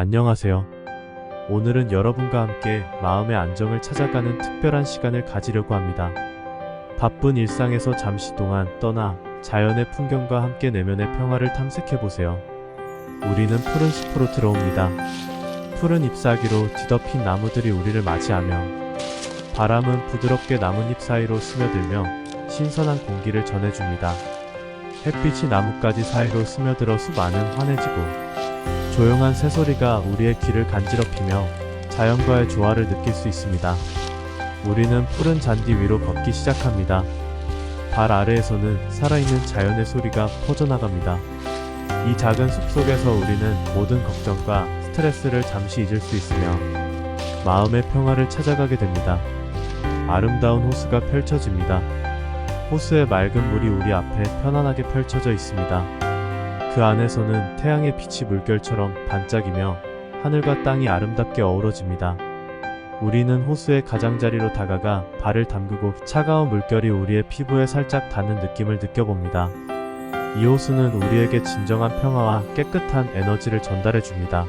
안녕하세요. 오늘은 여러분과 함께 마음의 안정을 찾아가는 특별한 시간을 가지려고 합니다. 바쁜 일상에서 잠시 동안 떠나 자연의 풍경과 함께 내면의 평화를 탐색해 보세요. 우리는 푸른 숲으로 들어옵니다. 푸른 잎사귀로 뒤덮인 나무들이 우리를 맞이하며 바람은 부드럽게 나뭇잎 사이로 스며들며 신선한 공기를 전해줍니다. 햇빛이 나뭇가지 사이로 스며들어 숲 안은 환해지고 조용한 새소리가 우리의 귀를 간지럽히며 자연과의 조화를 느낄 수 있습니다. 우리는 푸른 잔디 위로 걷기 시작합니다. 발 아래에서는 살아있는 자연의 소리가 퍼져나갑니다. 이 작은 숲 속에서 우리는 모든 걱정과 스트레스를 잠시 잊을 수 있으며 마음의 평화를 찾아가게 됩니다. 아름다운 호수가 펼쳐집니다. 호수의 맑은 물이 우리 앞에 편안하게 펼쳐져 있습니다. 그 안에서는 태양의 빛이 물결처럼 반짝이며 하늘과 땅이 아름답게 어우러집니다. 우리는 호수의 가장자리로 다가가 발을 담그고 차가운 물결이 우리의 피부에 살짝 닿는 느낌을 느껴봅니다. 이 호수는 우리에게 진정한 평화와 깨끗한 에너지를 전달해 줍니다.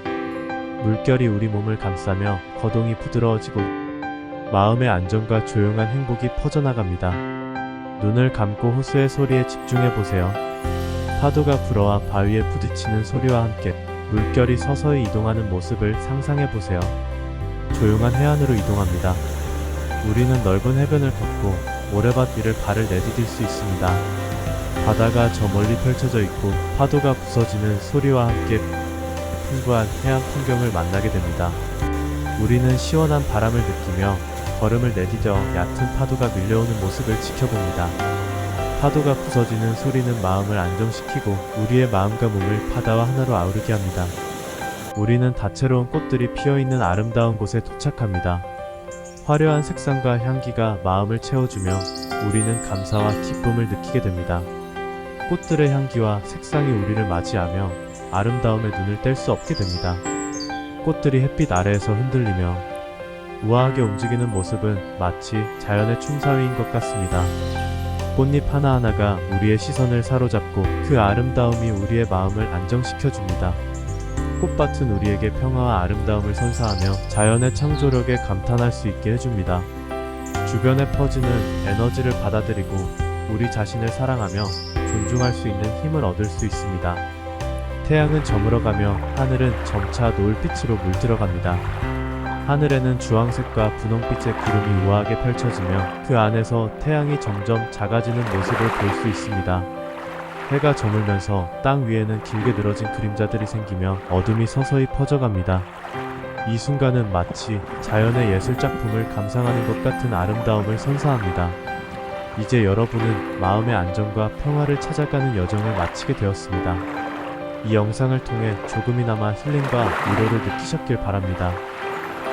물결이 우리 몸을 감싸며 거동이 부드러워지고 마음의 안정과 조용한 행복이 퍼져나갑니다. 눈을 감고 호수의 소리에 집중해 보세요. 파도가 불어와 바위에 부딪히는 소리와 함께 물결이 서서히 이동하는 모습을 상상해 보세요. 조용한 해안으로 이동합니다. 우리는 넓은 해변을 걷고 모래밭 위를 발을 내디딜 수 있습니다. 바다가 저 멀리 펼쳐져 있고 파도가 부서지는 소리와 함께 풍부한 해안 풍경을 만나게 됩니다. 우리는 시원한 바람을 느끼며 걸음을 내디뎌 얕은 파도가 밀려오는 모습을 지켜봅니다. 파도가 부서지는 소리는 마음을 안정시키고 우리의 마음과 몸을 바다와 하나로 아우르게 합니다. 우리는 다채로운 꽃들이 피어있는 아름다운 곳에 도착합니다. 화려한 색상과 향기가 마음을 채워주며 우리는 감사와 기쁨을 느끼게 됩니다. 꽃들의 향기와 색상이 우리를 맞이하며 아름다움에 눈을 뗄 수 없게 됩니다. 꽃들이 햇빛 아래에서 흔들리며 우아하게 움직이는 모습은 마치 자연의 춤사위인 것 같습니다. 꽃잎 하나하나가 우리의 시선을 사로잡고 그 아름다움이 우리의 마음을 안정시켜 줍니다. 꽃밭은 우리에게 평화와 아름다움을 선사하며 자연의 창조력에 감탄할 수 있게 해줍니다. 주변에 퍼지는 에너지를 받아들이고 우리 자신을 사랑하며 존중할 수 있는 힘을 얻을 수 있습니다. 태양은 저물어가며 하늘은 점차 노을빛으로 물들어갑니다. 하늘에는 주황색과 분홍빛의 구름이 우아하게 펼쳐지며 그 안에서 태양이 점점 작아지는 모습을 볼 수 있습니다. 해가 저물면서 땅 위에는 길게 늘어진 그림자들이 생기며 어둠이 서서히 퍼져갑니다. 이 순간은 마치 자연의 예술 작품을 감상하는 것 같은 아름다움을 선사합니다. 이제 여러분은 마음의 안정과 평화를 찾아가는 여정을 마치게 되었습니다. 이 영상을 통해 조금이나마 힐링과 위로를 느끼셨길 바랍니다.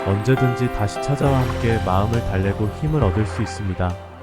언제든지 다시 찾아와 함께 마음을 달래고 힘을 얻을 수 있습니다.